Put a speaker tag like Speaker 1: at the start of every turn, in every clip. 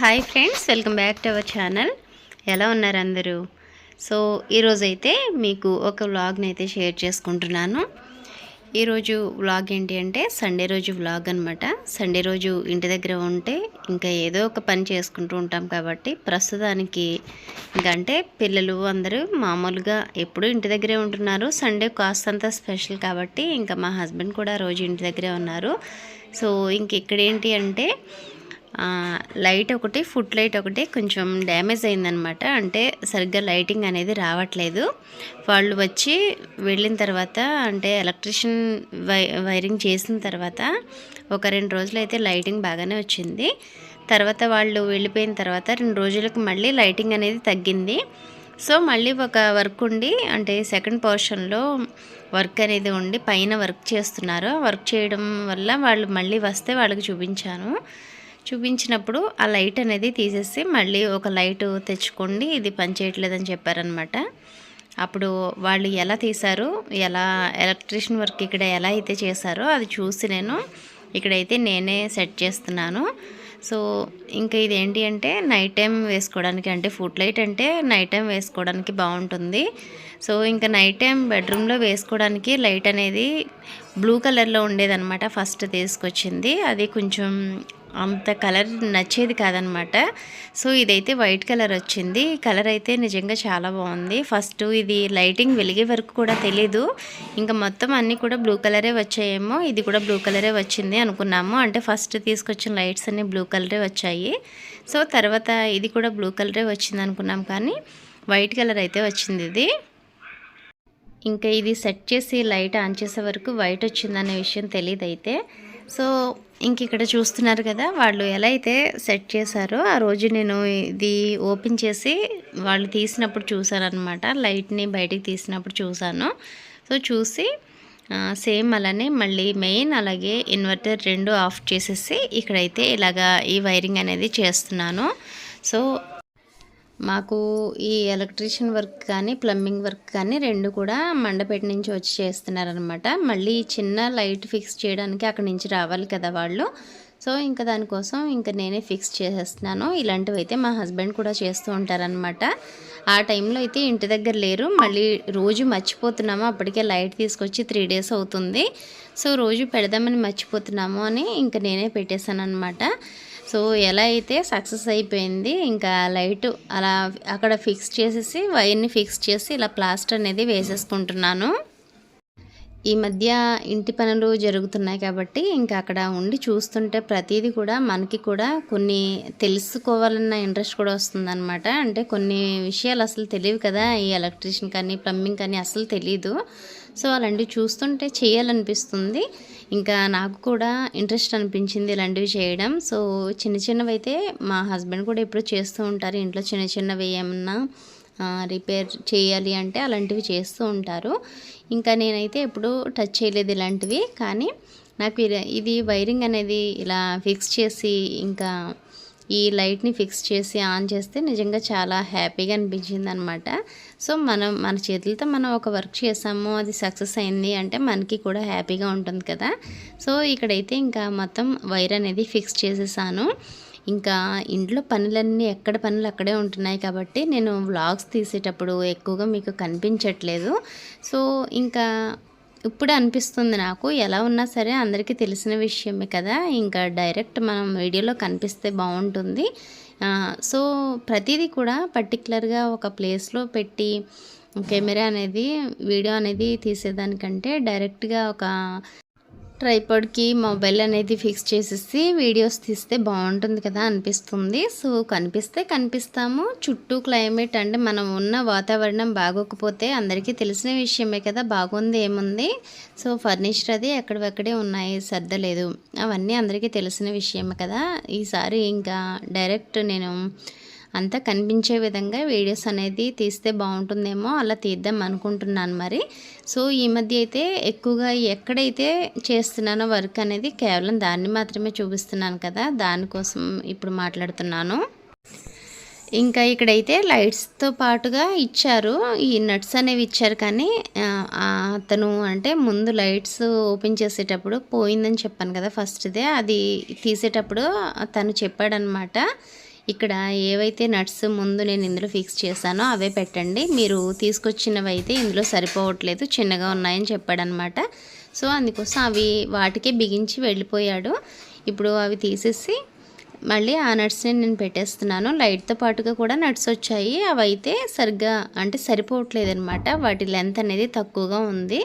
Speaker 1: Hi friends welcome back to our channel ఎలా ఉన్నారు అందరూ? సో ఈరోజైతే మీకు ఒక వ్లాగ్ని అయితే షేర్ చేసుకుంటున్నాను. ఈరోజు వ్లాగ్ ఏంటి అంటే సండే రోజు వ్లాగ్ అనమాట సండే రోజు ఇంటి దగ్గర ఉంటే ఇంకా ఏదో ఒక పని చేసుకుంటూ ఉంటాం కాబట్టి ప్రస్తుతానికి ఇంకంటే అంటే పిల్లలు అందరూ మామూలుగా ఎప్పుడూ ఇంటి దగ్గరే ఉంటున్నారు. సండే కాస్తంత స్పెషల్ కాబట్టి ఇంకా మా హస్బెండ్ కూడా రోజు ఇంటి దగ్గరే ఉన్నారు. సో ఇంక ఇక్కడ ఏంటి అంటే లైట్ ఒకటి ఫుట్ లైట్ ఒకటి కొంచెం డ్యామేజ్ అయిందనమాట. అంటే సరిగ్గా లైటింగ్ అనేది రావట్లేదు. వాళ్ళు వచ్చి వెళ్ళిన తర్వాత అంటే ఎలక్ట్రిషియన్ వై వైరింగ్ చేసిన తర్వాత ఒక రెండు రోజులు అయితే లైటింగ్ బాగానే వచ్చింది. తర్వాత వాళ్ళు వెళ్ళిపోయిన తర్వాత రెండు రోజులకు మళ్ళీ లైటింగ్ అనేది తగ్గింది. సో మళ్ళీ ఒక వర్క్ ఉండి అంటే సెకండ్ పోర్షన్లో వర్క్ అనేది ఉండి పైన వర్క్ చేస్తున్నారు. వర్క్ చేయడం వల్ల వాళ్ళు మళ్ళీ వస్తే వాళ్ళకి చూపించాను. చూపించినప్పుడు ఆ లైట్ అనేది తీసేసి మళ్ళీ ఒక లైట్ తెచ్చుకోండి ఇది పనిచేయట్లేదని చెప్పారనమాట అప్పుడు వాళ్ళు ఎలా తీశారు ఎలా ఎలక్ట్రీషియన్ వర్క్ ఇక్కడ ఎలా అయితే చేశారో అది చూసి నేను ఇక్కడైతే నేనే సెట్ చేస్తున్నాను. సో ఇంకా ఇది ఏంటి అంటే నైట్ టైం వేసుకోవడానికి అంటే ఫుడ్ లైట్ అంటే నైట్ టైం వేసుకోవడానికి బాగుంటుంది. సో ఇంకా నైట్ టైం బెడ్రూమ్లో వేసుకోవడానికి లైట్ అనేది బ్లూ కలర్లో ఉండేదన్నమాట ఫస్ట్ తీసుకొచ్చింది. అది కొంచెం అంత కలర్ నచ్చేది కాదనమాట. సో ఇదైతే వైట్ కలర్ వచ్చింది. కలర్ అయితే నిజంగా చాలా బాగుంది. ఫస్ట్ ఇది లైటింగ్ వెలిగే వరకు కూడా తెలీదు. ఇంకా మొత్తం అన్నీ కూడా బ్లూ కలరే వచ్చాయేమో. ఇది కూడా బ్లూ కలరే వచ్చింది అనుకున్నాము. అంటే ఫస్ట్ తీసుకొచ్చిన లైట్స్ అన్నీ బ్లూ కలరే వచ్చాయి. సో తర్వాత ఇది కూడా బ్లూ కలరే వచ్చింది అనుకున్నాం కానీ వైట్ కలర్ అయితే వచ్చింది ఇది. ఇంకా ఇది సెట్ చేసి లైట్ ఆన్ చేసే వరకు వైట్ వచ్చిందనే విషయం తెలియదు అయితే సో ఇంక ఇక్కడ చూస్తున్నారు కదా వాళ్ళు ఎలా అయితే సెట్ చేశారో ఆ రోజు నేను ఇది ఓపెన్ చేసి వాళ్ళు తీసినప్పుడు చూశాను అనమాట లైట్ని బయటికి తీసినప్పుడు చూశాను. సో చూసి సేమ్ అలానే మళ్ళీ మెయిన్ అలాగే ఇన్వర్టర్ రెండు ఆఫ్ చేసేసి ఇక్కడైతే ఇలాగా ఈ వైరింగ్ అనేది చేస్తున్నాను. సో మాకు ఈ ఎలక్ట్రీషియన్ వర్క్ కానీ ప్లంబింగ్ వర్క్ కానీ రెండు కూడా మండపేట నుంచి వచ్చి చేస్తున్నారనమాట మళ్ళీ చిన్న లైట్ ఫిక్స్ చేయడానికి అక్కడి నుంచి రావాలి కదా వాళ్ళు. సో ఇంకా దానికోసం ఇంకా నేనే ఫిక్స్ చేసేస్తున్నాను. ఇలాంటివి అయితే మా హస్బెండ్ కూడా చేస్తూ ఉంటారనమాట ఆ టైంలో అయితే ఇంటి దగ్గర లేరు. మళ్ళీ రోజు మర్చిపోతున్నాము. అప్పటికే లైట్ తీసుకొచ్చి త్రీ డేస్ అవుతుంది. సో రోజు పెడదామని మర్చిపోతున్నాము అని ఇంకా నేనే పెట్టేశాను అనమాట సో ఎలా అయితే సక్సెస్ అయిపోయింది ఇంకా లైట్ అలా అక్కడ ఫిక్స్ చేసేసి వైర్ని ఫిక్స్ చేసి ఇలా ప్లాస్టర్ అనేది వేసేసుకుంటున్నాను. ఈ మధ్య ఇంటి పనులు జరుగుతున్నాయి కాబట్టి ఇంకా అక్కడ ఉండి చూస్తుంటే ప్రతిదీ కూడా మనకి కూడా కొన్ని తెలుసుకోవాలన్న ఇంట్రెస్ట్ కూడా వస్తుందన్నమాట. అంటే కొన్ని విషయాలు అసలు తెలియవు కదా ఈ ఎలక్ట్రీషియన్ కానీ ప్లంబింగ్ కానీ అసలు తెలీదు. సో అలాంటివి చూస్తుంటే చేయాలనిపిస్తుంది. ఇంకా నాకు కూడా ఇంట్రెస్ట్ అనిపించింది ఇలాంటివి చేయడం. సో చిన్న చిన్నవి అయితే మా హస్బెండ్ కూడా ఎప్పుడు చేస్తూ ఉంటారు. ఇంట్లో చిన్న చిన్నవి ఏమన్నా రిపేర్ చేయాలి అంటే అలాంటివి చేస్తూ ఉంటారు. ఇంకా నేనైతే ఎప్పుడు టచ్ చేయలేదు ఇలాంటివి. కానీ నాకు ఇది- ఇది వైరింగ్ అనేది ఇలా ఫిక్స్ చేసి ఇంకా ఈ లైట్ని ఫిక్స్ చేసి ఆన్ చేస్తే నిజంగా చాలా హ్యాపీగా అనిపించింది అనమాట సో మనం మన చేతులతో మనం ఒక వర్క్ చేసాము అది సక్సెస్ అయింది అంటే మనకి కూడా హ్యాపీగా ఉంటుంది కదా. సో ఇక్కడైతే ఇంకా మొత్తం వైర్ అనేది ఫిక్స్ చేసేసాను. ఇంకా ఇంట్లో పనులన్నీ ఎక్కడ పనులు అక్కడే ఉంటున్నాయి కాబట్టి నేను వ్లాగ్స్ తీసేటప్పుడు ఎక్కువగా మీకు కనిపించట్లేదు. సో ఇంకా ఇప్పుడు అనిపిస్తుంది నాకు ఎలా ఉన్నా సరే అందరికీ తెలిసిన విషయమే కదా ఇంకా డైరెక్ట్ మనం వీడియోలో కనిపిస్తే బాగుంటుంది. సో ప్రతిదీ కూడా పర్టికులర్గా ఒక ప్లేస్లో పెట్టి కెమెరా అనేది వీడియో అనేది తీసేదానికంటే డైరెక్ట్గా ఒక ట్రైపాడ్కి మొబైల్ అనేది ఫిక్స్ చేసేసి వీడియోస్ తీస్తే బాగుంటుంది కదా అనిపిస్తుంది. సో కనిపిస్తే కనిపిస్తాము. చుట్టూ క్లైమేట్ అంటే మనం ఉన్న వాతావరణం బాగోకపోతే అందరికీ తెలిసిన విషయమే కదా బాగుంది ఏముంది? సో ఫర్నిచర్ అది ఎక్కడివక్కడే ఉన్నాయి సర్దలేదు అవన్నీ అందరికీ తెలిసిన విషయమే కదా. ఈసారి ఇంకా డైరెక్ట్ నేను అంతా కనిపించే విధంగా వీడియోస్ అనేది తీస్తే బాగుంటుందేమో అలా తీద్దాం అనుకుంటున్నాను మరి. సో ఈ మధ్య అయితే ఎక్కువగా ఎక్కడైతే చేస్తున్నానో వర్క్ అనేది కేవలం దాన్ని మాత్రమే చూపిస్తున్నాను కదా దానికోసం ఇప్పుడు మాట్లాడుతున్నాను. ఇంకా ఇక్కడైతే లైట్స్తో పాటుగా ఇచ్చారు. ఈ నట్స్ అనేవి ఇచ్చారు కానీ అతను అంటే ముందు లైట్స్ ఓపెన్ చేసేటప్పుడు పోయిందని చెప్పాను కదా ఫస్ట్దే అది తీసేటప్పుడు తను చెప్పాడనమాట. ఇక్కడ ఏవైతే నట్స్ ముందు నేను ఇందులో ఫిక్స్ చేశానో అవే పెట్టండి. మీరు తీసుకొచ్చినవి అయితే ఇందులో సరిపోవట్లేదు చిన్నగా ఉన్నాయని చెప్పాడనమాట. సో అందుకోసం అవి వాటికే బిగించి వెళ్ళిపోయాడు. ఇప్పుడు అవి తీసేసి మళ్ళీ ఆ నట్స్ని నేను పెట్టేస్తున్నాను. లైట్తో పాటుగా కూడా నట్స్ వచ్చాయి. అవి అయితే సరిగ్గా అంటే సరిపోవట్లేదు అనమాట వాటి లెంత్ అనేది తక్కువగా ఉంది.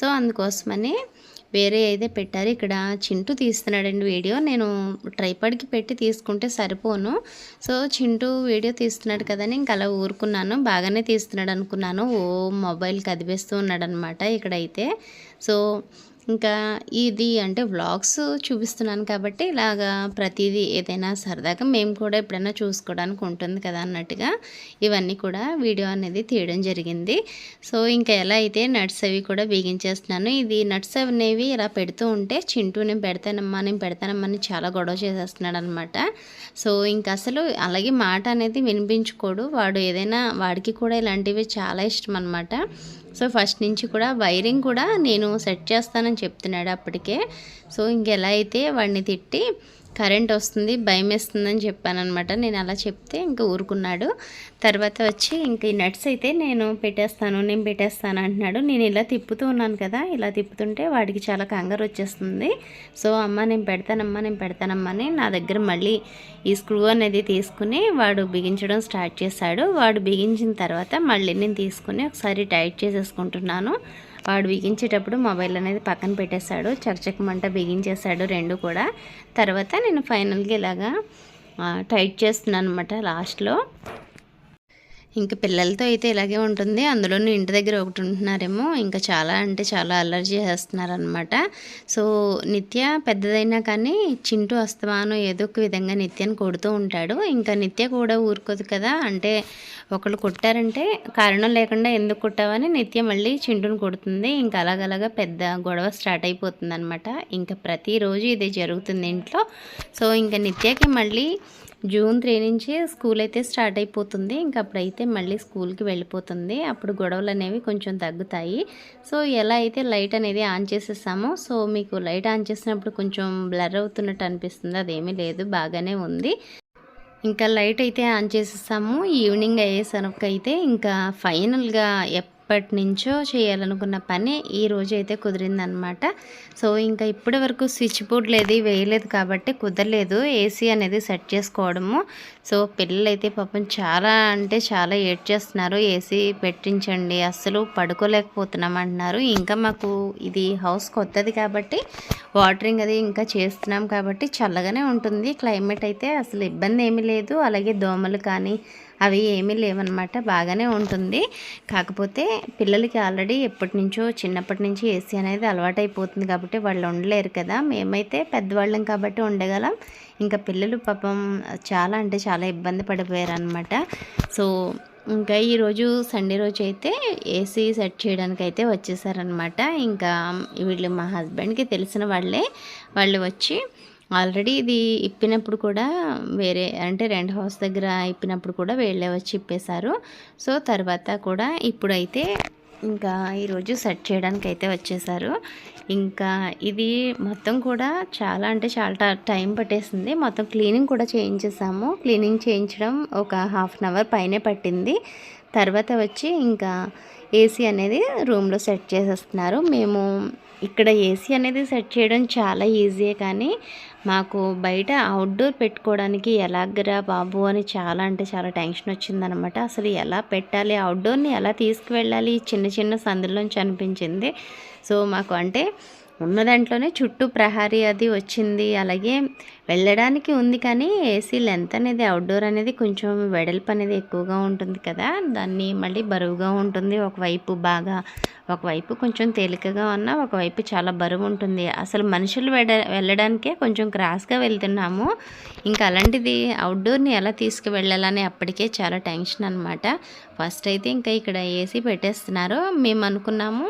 Speaker 1: సో అందుకోసమని వేరే అయితే పెట్టారు. ఇక్కడ చింటూ తీస్తున్నాడండి వీడియో. నేను ట్రైపాడ్కి పెట్టి తీసుకుంటే సరిపోను. సో చింటూ వీడియో తీస్తున్నాడు కదని ఇంక అలా ఊరుకున్నాను. బాగానే తీస్తున్నాడు అనుకున్నాను. ఓ మొబైల్ కదిపేస్తూ ఉన్నాడనమాట ఇక్కడైతే. సో ఇంకా ఇది అంటే వ్లాగ్స్ చూపిస్తున్నాను కాబట్టి ఇలాగా ప్రతిదీ ఏదైనా సరదాగా మేము కూడా ఎప్పుడైనా చూసుకోవడానికి ఉంటుంది కదా అన్నట్టుగా ఇవన్నీ కూడా వీడియో అనేది తీయడం జరిగింది. సో ఇంకా ఎలా అయితే నట్స్ అవి కూడా బిగించేస్తున్నాను ఇది నట్స్ అనేవి ఇలా పెడుతూ ఉంటే చింటూ నేను పెడతానమ్మా నేను పెడతానమ్మా అని చాలా గొడవ చేసేస్తున్నాడు అనమాట సో ఇంకా అసలు అలాగే మాట అనేది వినిపించుకోడు. వాడు ఏదైనా వాడికి కూడా ఇలాంటివి చాలా ఇష్టం అనమాట సో ఫస్ట్ నుంచి కూడా వైరింగ్ కూడా నేను సెట్ చేస్తానని చెప్తున్నాడు అప్పటికే. సో ఇంకెలా అయితే వాడిని తిట్టి కరెంట్ వస్తుంది భయం వేస్తుందని చెప్పానమాట నేను అలా చెప్తే ఇంకా ఊరుకున్నాడు. తర్వాత వచ్చి ఇంక ఈ నట్స్ అయితే నేను పెట్టేస్తాను నేను పెట్టేస్తాను అంటున్నాడు. నేను ఇలా తిప్పుతూ ఉన్నాను కదా ఇలా తిప్పుతుంటే వాడికి చాలా కంగారు వచ్చేస్తుంది. సో అమ్మ నేను పెడతానమ్మా నేను పెడతానమ్మా అని నా దగ్గర మళ్ళీ ఈ స్క్రూ అనేది తీసుకుని వాడు బిగించడం స్టార్ట్ చేశాడు. వాడు బిగించిన తర్వాత మళ్ళీ నేను తీసుకుని ఒకసారి టైట్ చేసేసుకుంటున్నాను. వాడు బిగించేటప్పుడు మొబైల్ అనేది పక్కన పెట్టేశాడు. చకచకమంట బిగించేశాడు రెండు కూడా. తర్వాత నేను ఫైనల్గా ఇలాగా టైట్ చేస్తున్నాను అనమాట లాస్ట్లో. ఇంకా పిల్లలతో అయితే ఇలాగే ఉంటుంది. అందులోనూ ఇంటి దగ్గర ఒకటి ఉంటున్నారేమో ఇంకా చాలా అంటే చాలా అల్లరి చేస్తున్నారనమాట సో నిత్య పెద్దదైనా కానీ చింటూ అస్తమానం ఏదో ఒక విధంగా నిత్యాన్ని కొడుతూ ఉంటాడు. ఇంకా నిత్య కూడా ఊరుకోదు కదా అంటే ఒకళ్ళు కొట్టారంటే కారణం లేకుండా ఎందుకు కొట్టావని నిత్య మళ్ళీ చింటూను కొడుతుంది. ఇంకా అలాగలాగా పెద్ద గొడవ స్టార్ట్ అయిపోతుంది అనమాట ఇంకా ప్రతిరోజు ఇదే జరుగుతుంది ఇంట్లో. సో ఇంకా నిత్యకి మళ్ళీ జూన్ త్రీ నుంచి స్కూల్ అయితే స్టార్ట్ అయిపోతుంది. ఇంకా అప్పుడైతే మళ్ళీ స్కూల్కి వెళ్ళిపోతుంది. అప్పుడు గొడవలు అనేవి కొంచెం తగ్గుతాయి. సో ఎలా అయితే లైట్ అనేది ఆన్ చేసేసామో సో మీకు లైట్ ఆన్ చేసినప్పుడు కొంచెం బ్లర్ అవుతున్నట్టు అనిపిస్తుంది. అదేమీ లేదు బాగానే ఉంది. ఇంకా లైట్ అయితే ఆన్ చేసేసాము. ఈవినింగ్ అయ్యేసరికి అయితే ఇంకా ఫైనల్గా ఎప్పటి నుంచో చేయాలనుకున్న పని ఈ రోజు అయితే కుదిరిందనమాట సో ఇంకా ఇప్పటి వరకు స్విచ్ బోర్డ్ లేదు వేయలేదు కాబట్టి కుదరలేదు ఏసీ అనేది సెట్ చేసుకోవడము. సో పిల్లలైతే పాపం చాలా అంటే చాలా ఏడ్ చేస్తున్నారు. ఏసీ పెట్టించండి అస్సలు పడుకోలేకపోతున్నాం అంటున్నారు ఇంకా మాకు ఇది హౌస్ కొత్తది కాబట్టి వాటరింగ్ అది ఇంకా చేస్తున్నాం కాబట్టి చల్లగానే ఉంటుంది. క్లైమేట్ అయితే అసలు ఇబ్బంది ఏమీ లేదు. అలాగే దోమలు కానీ అవి ఏమీ లేవన్నమాట బాగానే ఉంటుంది. కాకపోతే పిల్లలకి ఆల్రెడీ ఎప్పటి నుంచో చిన్నప్పటి నుంచి ఏసీ అనేది అలవాటైపోతుంది కాబట్టి వాళ్ళు ఉండలేరు కదా. మేమైతే పెద్దవాళ్ళం కాబట్టి ఉండగలం. ఇంకా పిల్లలు పాపం చాలా అంటే చాలా ఇబ్బంది పడిపోయారు అనమాట సో ఇంకా ఈరోజు సండే రోజు అయితే ఏసీ సెట్ చేయడానికి అయితే వచ్చేసారనమాట ఇంకా వీళ్ళు మా హస్బెండ్కి తెలిసిన వాళ్ళే వాళ్ళు వచ్చి ఆల్రెడీ ఇది ఇప్పినప్పుడు కూడా వేరే అంటే రెంట్ హౌస్ దగ్గర ఇప్పినప్పుడు కూడా వేళ్ళే వచ్చి ఇప్పేశారు. సో తర్వాత కూడా ఇప్పుడైతే ఇంకా ఈరోజు సెట్ చేయడానికి అయితే వచ్చేసారు ఇంకా ఇది మొత్తం కూడా చాలా అంటే చాలా టైం పట్టేసింది. మొత్తం క్లీనింగ్ కూడా చేయించేసాము. క్లీనింగ్ చేయించడం ఒక హాఫ్ అన్ అవర్ పైనే పట్టింది. తర్వాత వచ్చి ఇంకా ఏసీ అనేది రూమ్లో సెట్ చేసేస్తున్నారు. మేము ఇక్కడ ఏసీ అనేది సెట్ చేయడం చాలా ఈజీయే కానీ మాకు బయట అవుట్డోర్ పెట్టుకోవడానికి ఎలాగరా బాబు అని చాలా అంటే చాలా టెన్షన్ వచ్చిందనమాట. అసలు ఎలా పెట్టాలి? అవుట్డోర్ని ఎలా తీసుకువెళ్ళాలి? చిన్న చిన్న సందులోంచి అనిపించింది. సో మాకు అంటే ఉన్న దాంట్లోనే చుట్టూ ప్రహారీ అది వచ్చింది. అలాగే వెళ్ళడానికి ఉంది కానీ ఏసీ లెంత్ అనేది అవుట్డోర్ అనేది కొంచెం వెడల్పు అనేది ఎక్కువగా ఉంటుంది కదా. దాన్ని మళ్ళీ బరువుగా ఉంటుంది. ఒకవైపు బాగా ఒకవైపు కొంచెం తేలికగా ఉన్న ఒకవైపు చాలా బరువు ఉంటుంది. అసలు మనుషులు వెడ వెళ్ళడానికే కొంచెం క్రాస్గా వెళ్తున్నాము. ఇంకా అలాంటిది అవుట్డోర్ని ఎలా తీసుకువెళ్ళాలని అప్పటికే చాలా టెన్షన్ అనమాట ఫస్ట్ అయితే ఇంకా ఇక్కడ ఏసీ పెట్టేస్తున్నారు. మేము అనుకున్నాము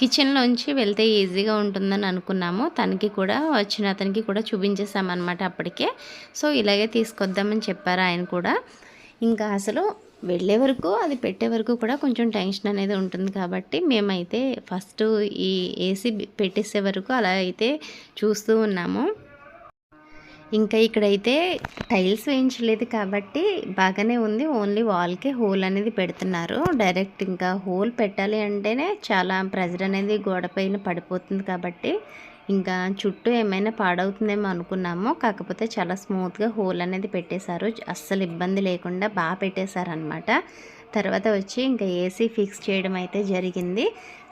Speaker 1: కిచెన్లోంచి వెళ్తే ఈజీగా ఉంటుందని అనుకున్నాము. తనకి కూడా వచ్చిన అతనికి కూడా చూపించేసామన్నమాట అప్పటికే. సో ఇలాగే తీసుకొద్దామని చెప్పారు ఆయన కూడా. ఇంకా అసలు వెళ్ళే వరకు అది పెట్టే వరకు కూడా కొంచెం టెన్షన్ అనేది ఉంటుంది కాబట్టి మేమైతే ఫస్ట్ ఈ ఏసీ పెట్టేసే వరకు అలా అయితే చూస్తూ ఉన్నాము. ఇంకా ఇక్కడైతే టైల్స్ వేయించలేదు కాబట్టి బాగానే ఉంది. ఓన్లీ వాల్కే హోల్ అనేది పెడుతున్నారు. డైరెక్ట్ ఇంకా హోల్ పెట్టాలి అంటేనే చాలా ప్రెజర్ అనేది గోడపైన పడిపోతుంది కాబట్టి ఇంకా చుట్టూ ఏమైనా పాడవుతుందేమో అనుకున్నాము. కాకపోతే చాలా స్మూత్గా హోల్ అనేది పెట్టేశారు. అస్సలు ఇబ్బంది లేకుండా బాగా పెట్టేశారనమాట తర్వాత వచ్చి ఇంకా ఏసీ ఫిక్స్ చేయడం అయితే జరిగింది.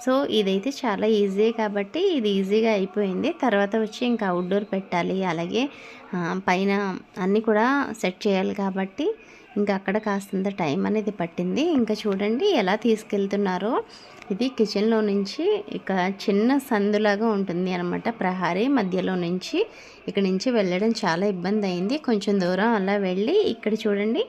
Speaker 1: సో ఇదైతే చాలా ఈజీ కాబట్టి ఇది ఈజీగా అయిపోయింది. తర్వాత వచ్చి ఇంకా అవుట్డోర్ పెట్టాలి. అలాగే పైన అన్నీ కూడా సెట్ చేయాలి కాబట్టి ఇంకా అక్కడ కాస్తంత టైం అనేది పట్టింది. ఇంకా చూడండి ఎలా తీసుకెళ్తున్నారో. ఇది కిచెన్లో నుంచి ఇక చిన్న సందులాగా ఉంటుంది అనమాట ప్రహారీ. మధ్యలో నుంచి ఇక్కడ నుంచి వెళ్ళడం చాలా ఇబ్బంది అయింది. కొంచెం దూరం అలా వెళ్ళి ఇక్కడ చూడండి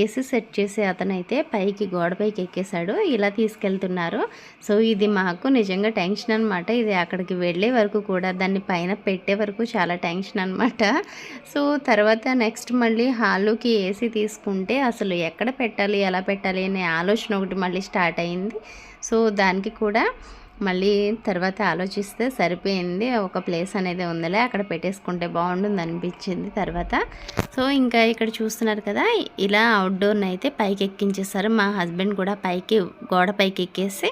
Speaker 1: ఏసీ సెట్ చేసే అతనైతే పైకి గోడపైకి ఎక్కేశాడు ఇలా తీసుకెళ్తున్నారు. సో ఇది మాకు నిజంగా టెన్షన్ అనమాట ఇది అక్కడికి వెళ్ళే వరకు కూడా దాన్ని పైన పెట్టే వరకు చాలా టెన్షన్ అనమాట సో తర్వాత నెక్స్ట్ మళ్ళీ హాల్లోకి ఏసీ తీసుకుంటే అసలు ఎక్కడ పెట్టాలి ఎలా పెట్టాలి అనే ఆలోచన ఒకటి మళ్ళీ స్టార్ట్ అయింది. సో దానికి కూడా మళ్ళీ తర్వాత ఆలోచిస్తే సరిపోయింది. ఒక ప్లేస్ అనేది ఉందిలే అక్కడ పెట్టేసుకుంటే బాగుంటుంది అనిపించింది తర్వాత. సో ఇంకా ఇక్కడ చూస్తున్నారు కదా ఇలా అవుట్డోర్ని అయితే పైకి ఎక్కించేస్తారు మా హస్బెండ్ కూడా పైకి గోడ పైకి ఎక్కేసి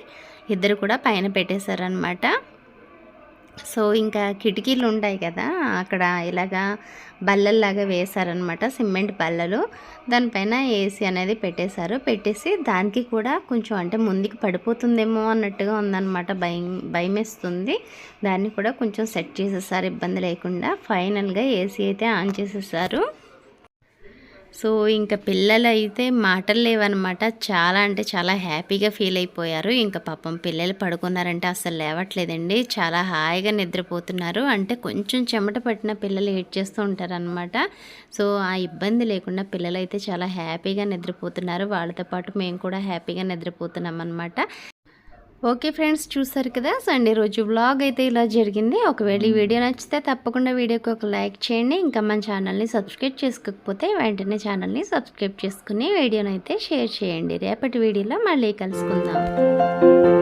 Speaker 1: ఇద్దరు కూడా పైన పెట్టేశారనమాట సో ఇంకా కిటికీలు ఉంటాయి కదా అక్కడ ఇలాగా బల్లల్లాగా వేశారనమాట సిమెంట్ బల్లలు. దానిపైన ఏసీ అనేది పెట్టేశారు. పెట్టేసి దానికి కూడా కొంచెం అంటే ముందుకు పడిపోతుందేమో అన్నట్టుగా ఉందన్నమాట భయం భయం వేస్తుంది దాన్ని కూడా కొంచెం సెట్ చేసేసారు ఇబ్బంది లేకుండా. ఫైనల్గా ఏసీ అయితే ఆన్ చేసేసారు. సో ఇంకా పిల్లలు అయితే మాటలు లేవన్నమాట. చాలా అంటే చాలా హ్యాపీగా ఫీల్ అయిపోయారు. ఇంకా పాపం పిల్లలు పడుకున్నారంటే అసలు లేవట్లేదండి. చాలా హాయిగా నిద్రపోతున్నారు. అంటే కొంచెం చెమట పట్టిన పిల్లలు ఏడ్ చేస్తూ ఉంటారనమాట సో ఆ ఇబ్బంది లేకుండా పిల్లలు అయితే చాలా హ్యాపీగా నిద్రపోతున్నారు. వాళ్ళతో పాటు మేము కూడా హ్యాపీగా నిద్రపోతున్నాం అనమాట ఓకే ఫ్రెండ్స్ చూసారు కదా? సండే రోజు వ్లాగ్ అయితే ఇలా జరిగింది. ఒకవేళ ఈ వీడియో నచ్చితే తప్పకుండా వీడియోకి ఒక లైక్ చేయండి. ఇంకా మన ఛానల్ని సబ్స్క్రైబ్ చేసుకోకపోతే వెంటనే ఛానల్ని సబ్స్క్రైబ్ చేసుకుని వీడియోని అయితే షేర్ చేయండి. రేపటి వీడియోలో మళ్ళీ కలుసుకుందాం.